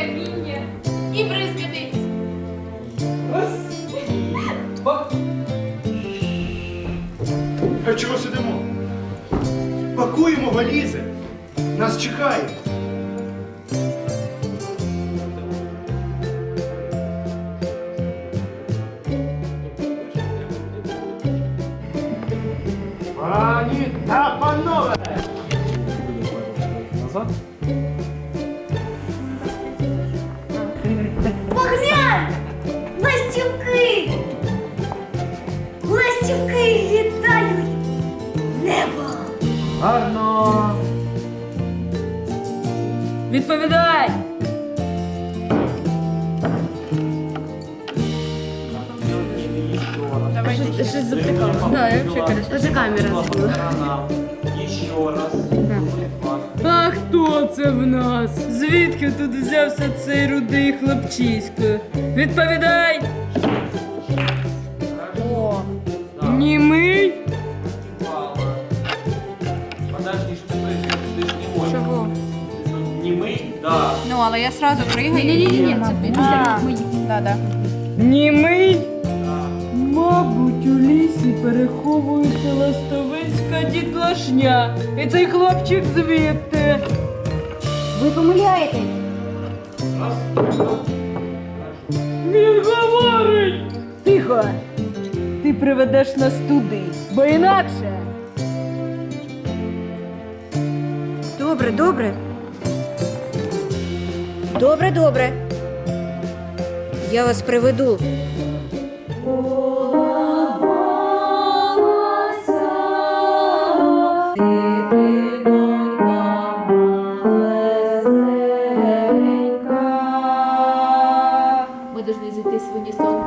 каміння і бризкатись. А чого сидимо? Пакуємо валізи. Нас чекають. Пані та панове! Назад? Гарно! Відповідай! Щось запитала. Да, я камера. Еще раз. А хто це в нас? Звідки тут взявся цей рудий хлопчисько? Відповідай! Ну, але я сразу пригаю. Ні-ні-ні, це після мої. да-да. Німий? Мабуть, у лісі переховується ластовицька дітлашня. І цей хлопчик звідти. Ви помиляєте! Він говорить! Тихо! Ти приведеш нас туди, бо інакше. Добре, добре. Добре, добре. Я вас приведу. Ми повинні зайти в унісон